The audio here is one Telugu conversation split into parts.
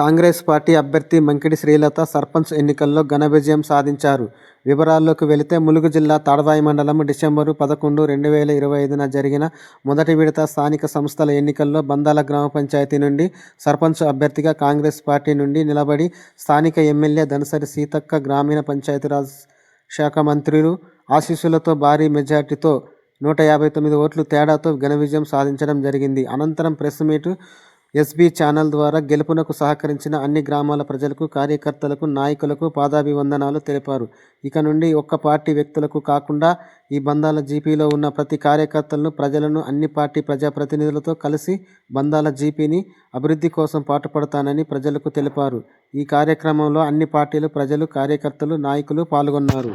కాంగ్రెస్ పార్టీ అభ్యర్థి మంకిడి శ్రీలత సర్పంచ్ ఎన్నికల్లో ఘన విజయం సాధించారు. వివరాల్లోకి వెళితే ములుగు జిల్లా తాడవాయి మండలం డిసెంబరు పదకొండు రెండు వేల ఇరవై ఐదున జరిగిన మొదటి విడత స్థానిక సంస్థల ఎన్నికల్లో బందాల గ్రామ పంచాయతీ నుండి సర్పంచ్ అభ్యర్థిగా కాంగ్రెస్ పార్టీ నుండి నిలబడి స్థానిక ఎమ్మెల్యే ధనసరి సీతక్క గ్రామీణ పంచాయతీరాజ్ శాఖ మంత్రులు ఆశీస్సులతో భారీ మెజార్టీతో నూట యాభై తొమ్మిది ఓట్లు తేడాతో ఘన విజయం సాధించడం జరిగింది. అనంతరం ప్రెస్ మీటు ఎస్బీ ఛానల్ ద్వారా గెలుపునకు సహకరించిన అన్ని గ్రామాల ప్రజలకు కార్యకర్తలకు నాయకులకు పాదాభివందనాలు తెలిపారు. ఇక నుండి ఒక్క పార్టీ వ్యక్తులకు కాకుండా ఈ బంధాల జీపీలో ఉన్న ప్రతి కార్యకర్తలను ప్రజలను అన్ని పార్టీ ప్రజాప్రతినిధులతో కలిసి బంధాల జీపీని అభివృద్ధి కోసం పాటుపడతానని ప్రజలకు తెలిపారు. ఈ కార్యక్రమంలో అన్ని పార్టీలు ప్రజలు కార్యకర్తలు నాయకులు పాల్గొన్నారు.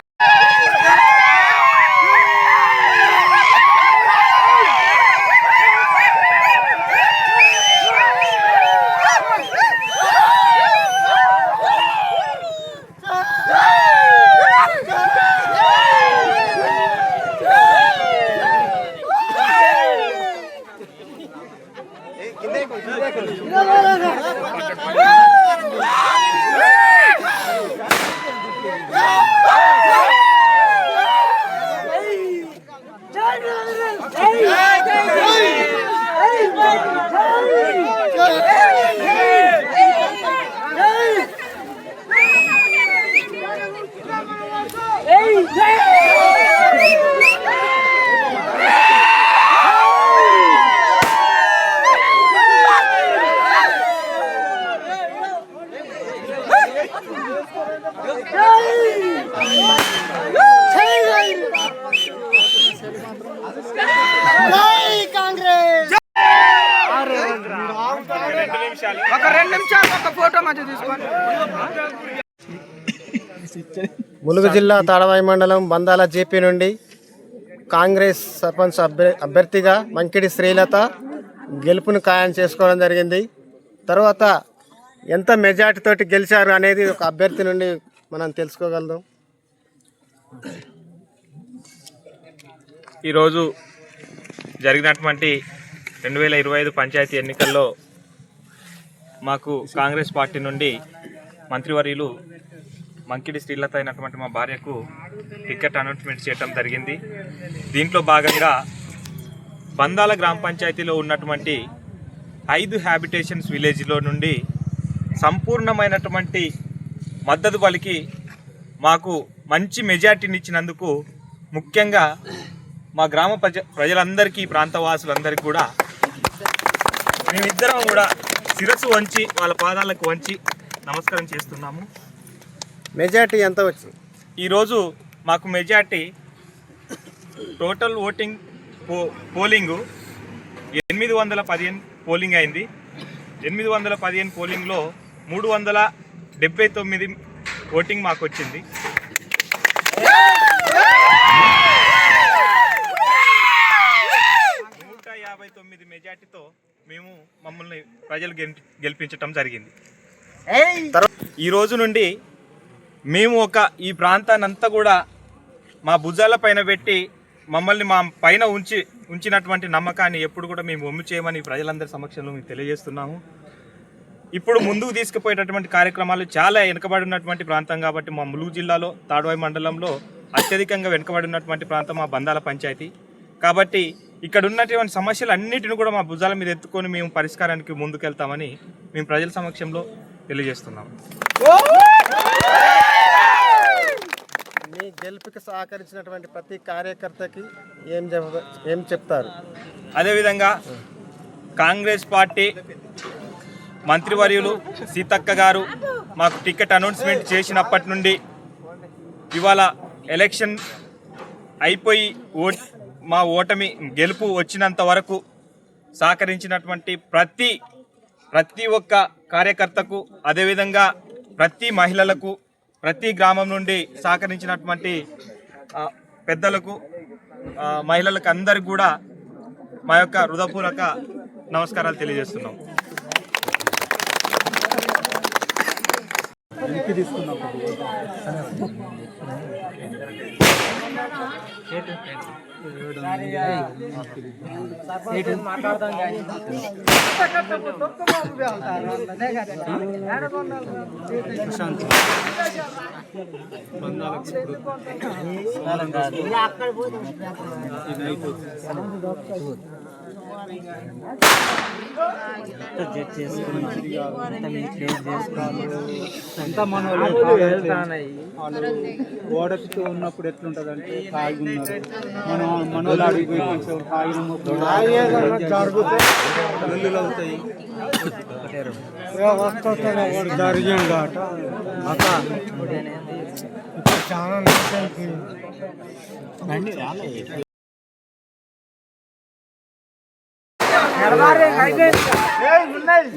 ఒక ములుగు జిల్లా తాడవాయి మండలం బందాల జేపీ నుండి కాంగ్రెస్ సర్పంచ్ అభ్య- అభ్యర్థిగా మంకిడి శ్రీలత గెలుపును ఖాయం చేసుకోవడం జరిగింది. తర్వాత ఎంత మెజార్టీ తోటి గెలిచారు అనేది ఒక అభ్యర్థి నుండి మనం తెలుసుకోగలుగుతాం. ఈరోజు జరిగినటువంటి రెండు వేల ఇరవై ఐదు పంచాయతీ ఎన్నికల్లో మాకు కాంగ్రెస్ పార్టీ నుండి మంత్రివర్యులు మంకిడి శ్రీలత అయినటువంటి మా భార్యకు టికెట్ అనౌన్స్మెంట్ చేయడం జరిగింది. దీంట్లో భాగంగా బందాల గ్రామ పంచాయతీలో ఉన్నటువంటి ఐదు హ్యాబిటేషన్స్ విలేజ్లో నుండి సంపూర్ణమైనటువంటి మద్దతు పలికి మాకు మంచి మెజార్టీని ఇచ్చినందుకు ముఖ్యంగా మా గ్రామ ప్రజ ప్రజలందరికీ ప్రాంతవాసులందరికీ కూడా మేమిద్దరం కూడా శిరస్సు వంచి వాళ్ళ పాదాలకు వంచి నమస్కారం చేస్తున్నాము. మెజార్టీ ఎంత వచ్చింది? ఈరోజు మాకు మెజార్టీ టోటల్ ఓటింగ్ పో పోలింగు ఎనిమిది వందల పదిహేను పోలింగ్ అయింది. ఎనిమిది వందల పదిహేను పోలింగ్లో మూడు వందల డెబ్బై తొమ్మిది ఓటింగ్ మాకు వచ్చింది నూట యాభై తొమ్మిది మెజార్టీతో మేము మమ్మల్ని ప్రజలు గెలి- గెలిపించటం జరిగింది. ఈ రోజు నుండి మేము ఒక ఈ ప్రాంతాన్ని అంతా కూడా మా భుజాల పైన పెట్టి మమ్మల్ని మా పైన ఉంచి ఉంచినటువంటి నమ్మకాన్ని ఎప్పుడు కూడా మేము ఒమ్ము చేయమని ప్రజలందరి సమక్షంలో మేము తెలియజేస్తున్నాము. ఇప్పుడు ముందుకు తీసుకుపోయేటటువంటి కార్యక్రమాలు చాలా వెనుకబడి ఉన్నటువంటి ప్రాంతం కాబట్టి మా ములుగు జిల్లాలో తాడవాయి మండలంలో అత్యధికంగా వెనుకబడి ఉన్నటువంటి ప్రాంతం మా బందాల పంచాయతీ. కాబట్టి ఇక్కడ ఉన్నటువంటి సమస్యలు అన్నిటిని కూడా మా భుజాల మీద ఎత్తుకొని మేము పరిష్కారానికి ముందుకెళ్తామని మేము ప్రజల సమక్షంలో తెలియజేస్తున్నాము మీ గెలుపుకి సహకరించినటువంటి ప్రతి కార్యకర్తకి ఏం చెప్ ఏం చెప్తారు? అదేవిధంగా కాంగ్రెస్ పార్టీ మంత్రివర్యులు సీతక్క గారు మాకు టికెట్ అనౌన్స్మెంట్ చేసినప్పటి నుండి ఇవాళ ఎలక్షన్ అయిపోయి ఓట్ మా ఓటమి గెలుపు వచ్చినంత వరకు సహకరించినటువంటి ప్రతి ప్రతి ఒక్క కార్యకర్తకు అదేవిధంగా ప్రతి మహిళలకు ప్రతి గ్రామం నుండి సహకరించినటువంటి పెద్దలకు మహిళలకు అందరికి కూడా మా యొక్క హృదయపూర్వక నమస్కారాలు తెలియజేస్తున్నాం. తీసుకున్నాం చేసుకున్నాం అంతా మీరు ఉన్నప్పుడు ఎట్లుంటది అంటే తాగి ఉన్నారు మనం మనోళ్ళు అడిగిపోయి కొంచెం తాగినప్పుడు అవుతాయి జరిగింది అట ఉన్నాయి.